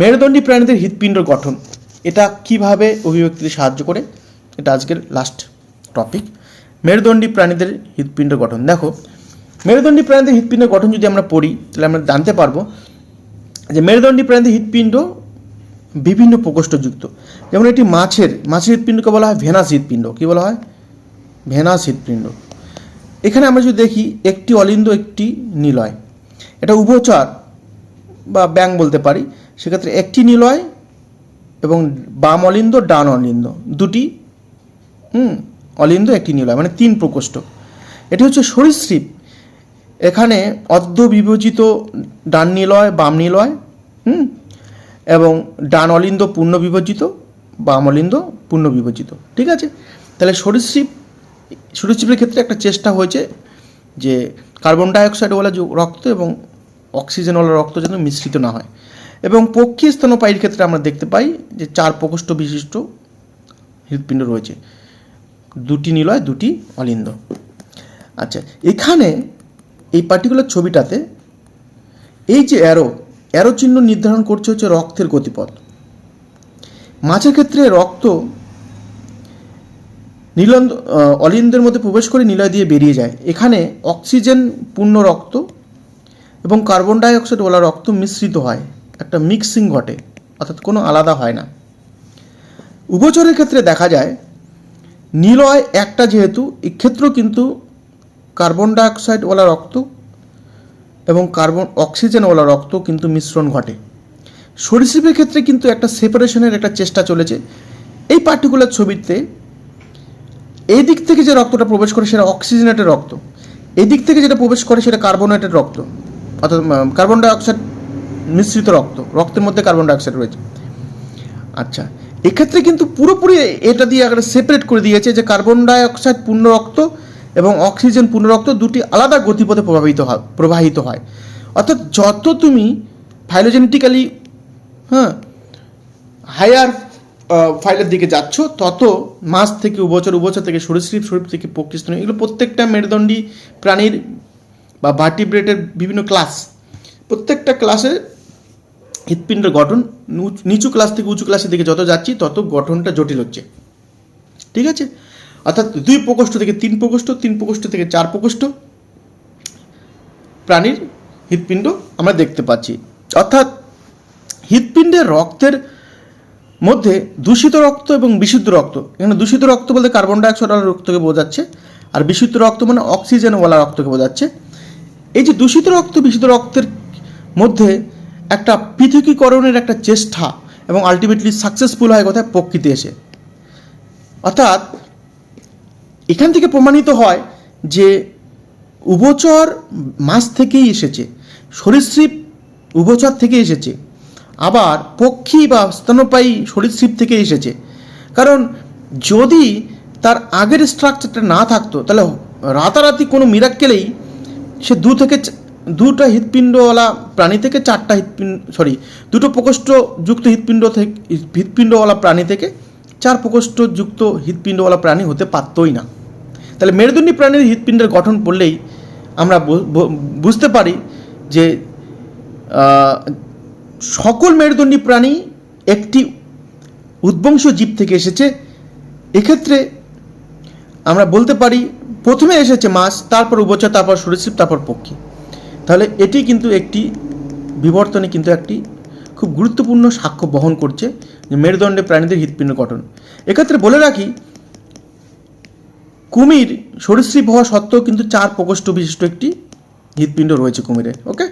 মেরুদণ্ডী প্রাণীদের হৃৎপিণ্ড গঠন। এটা কীভাবে অভিব্যক্তিতে সাহায্য করে? এটা আজকের লাস্ট টপিক মেরুদণ্ডী প্রাণীদের হৃৎপিণ্ড গঠন। দেখো, মেরুদণ্ডী প্রাণীদের হৃৎপিণ্ড গঠন যদি আমরা পড়ি, তাহলে আমরা জানতে পারব যে মেরুদণ্ডী প্রাণীদের হৃৎপিণ্ড বিভিন্ন প্রকোষ্ঠযুক্ত। যেমন এটি মাছের মাছের হৃৎপিণ্ডকে বলা হয় ভেনাস হৃৎপিণ্ড। কী বলা হয়? ভেনাস হৃৎপিণ্ড। এখানে আমরা যদি দেখি, একটি অলিন্দ, একটি নিলয়। এটা উভচর বা ব্যাং বলতে পারি। সেক্ষেত্রে একটি নিলয় এবং বাম অলিন্দ ডান অলিন্দ দুটি, হুম, অলিন্দ, একটি নিলয় মানে তিন প্রকোষ্ঠ। এটি হচ্ছে সরীসৃপ। এখানে অর্ধ বিভাজিত ডান নিলয়, বাম নিলয়, হুম, এবং ডান অলিন্দ পূর্ণ বিভাজিত বাম অলিন্দ পূর্ণ বিভাজিত ঠিক আছে? তাহলে সরীসৃপ, সরীসৃপের ক্ষেত্রে একটা চেষ্টা হয়েছে যে কার্বন ডাইঅক্সাইডওয়ালা রক্ত এবং অক্সিজেনওয়ালা রক্ত যেন মিশ্রিত না হয়। এবং পক্ষী স্তনপায়ীর ক্ষেত্রে আমরা দেখতে পাই যে চার প্রকোষ্ঠ বিশিষ্ট হৃৎপিণ্ড রয়েছে। দুটি নিলয়, দুটি অলিন্দ। আচ্ছা এখানে এই পার্টিকুলার ছবিটাতে এই যে অ্যারো অ্যারো চিহ্ন নির্ধারণ করছে হচ্ছে রক্তের গতিপথ। মাছের ক্ষেত্রে রক্ত নীলন্দ অলিন্দের মধ্যে প্রবেশ করে নিলয় দিয়ে বেরিয়ে যায়। এখানে অক্সিজেন পূর্ণ রক্ত এবং কার্বন ডাইঅক্সাইড ওলা রক্ত মিশ্রিত হয়। একটা মিক্সিং ঘটে, অর্থাৎ কোনো আলাদা হয় না। উভচরের ক্ষেত্রে দেখা যায় নিলয় একটা যেহেতু এক্ষেত্রেও কিন্তু কার্বন ডাইঅক্সাইডওয়ালা রক্ত এবং কার্বন অক্সিজেনওয়ালা রক্ত কিন্তু মিশ্রণ ঘটে। সরীসৃপের ক্ষেত্রে কিন্তু একটা সেপারেশনের একটা চেষ্টা চলেছে। এই পার্টিকুলার ছবিতে এই দিক থেকে যে রক্তটা প্রবেশ করে সেটা অক্সিজেনেটেড রক্ত, এই দিক থেকে যেটা প্রবেশ করে সেটা কার্বনেটেড রক্ত, অর্থাৎ কার্বন ডাইঅক্সাইড মিশ্রিত রক্ত, রক্তের মধ্যে কার্বন ডাইঅক্সাইড রয়েছে। আচ্ছা এক্ষেত্রে কিন্তু পুরোপুরি এটা দিয়ে একটা সেপারেট করে দিয়েছে যে কার্বন ডাইঅক্সাইড পূর্ণ রক্ত এবং অক্সিজেন পূর্ণ রক্ত দুটি আলাদা গতিপথে প্রভাবিত হয়, প্রবাহিত হয়। অর্থাৎ যত তুমি ফাইলোজেনেটিক্যালি হ্যাঁ হায়ার ফাইলের দিকে যাচ্ছ, তত মাছ থেকে উভচর উভচর থেকে সরীসৃপ সরীপ থেকে পক্ষীস্তন এগুলো প্রত্যেকটা মেরুদণ্ডী প্রাণীর বা ভার্টিব্রেটের বিভিন্ন ক্লাস প্রত্যেকটা ক্লাসে হৃৎপিণ্ডের গঠন নুচ- ক্লাস থেকে উঁচু ক্লাসের দিকে যত যাচ্ছি, তত গঠনটা জটিল হচ্ছে। ঠিক আছে? অর্থাৎ দুই প্রকোষ্ঠ থেকে তিন প্রকোষ্ঠ তিন প্রকোষ্ঠ থেকে চার প্রকোষ্ঠ প্রাণীর হৃৎপিণ্ড আমরা দেখতে পাচ্ছি। অর্থাৎ হৃৎপিণ্ডের রক্তের মধ্যে দূষিত রক্ত এবং বিশুদ্ধ রক্ত, এখানে দূষিত রক্ত বলতে কার্বন ডাইঅক্সাইডওয়ালা রক্তকে বোঝাচ্ছে, আর বিশুদ্ধ রক্ত মানে অক্সিজেনওয়ালা রক্তকে বোঝাচ্ছে। এই যে দূষিত রক্ত, বিশুদ্ধ রক্তের মধ্যে একটা পৃথকীকরণের একটা চেষ্টা এবং আলটিমেটলি সাকসেসফুল হয় কোথায় প্রকৃতি এসে। অর্থাৎ, এখান থেকে প্রমাণিত হয় যে উভচর মাছ থেকেই এসেছে, সরীসৃপ উভচর থেকে এসেছে, আবার পক্ষী বা স্তন্যপায়ী সরীসৃপ থেকে এসেছে। কারণ, যদি তার আগের স্ট্রাকচারটা না থাকতো, তাহলে রাতারাতি কোনো মিরাক্কেলেই সে দু থেকে দুটো হৃৎপিণ্ডওয়ালা প্রাণী থেকে চারটা হৃৎপিণ্ড সরি দুটো প্রকোষ্ঠযুক্ত হৃৎপিণ্ড থেকে, হৃৎপিণ্ডওয়ালা প্রাণী থেকে চার প্রকোষ্ঠযুক্ত হৃৎপিণ্ডওয়ালা প্রাণী হতে পারতই না। তাহলে মেরুদণ্ডী প্রাণীর হৃৎপিণ্ডের গঠন পড়লেই আমরা বুঝতে পারি যে সকল মেরুদণ্ডী প্রাণী একটি উদ্বংশ জীব থেকে এসেছে। এক্ষেত্রে আমরা বলতে পারি প্রথমে এসেছে মাছ, তারপর উভচর, তারপর সরীসৃপ, তারপর পক্ষী। তাহলে এটি কিন্তু একটি বিবর্তনে কিন্তু একটি খুব গুরুত্বপূর্ণ সাক্ষ্য বহন করছে যে মেরুদণ্ডে প্রাণীদের হৃৎপিণ্ড গঠন। এক্ষেত্রে বলে রাখি, কুমির সরীসৃপ হওয়া সত্ত্বেও কিন্তু চার প্রকোষ্ঠ বিশিষ্ট একটি হৃৎপিণ্ড রয়েছে কুমিরে ওকে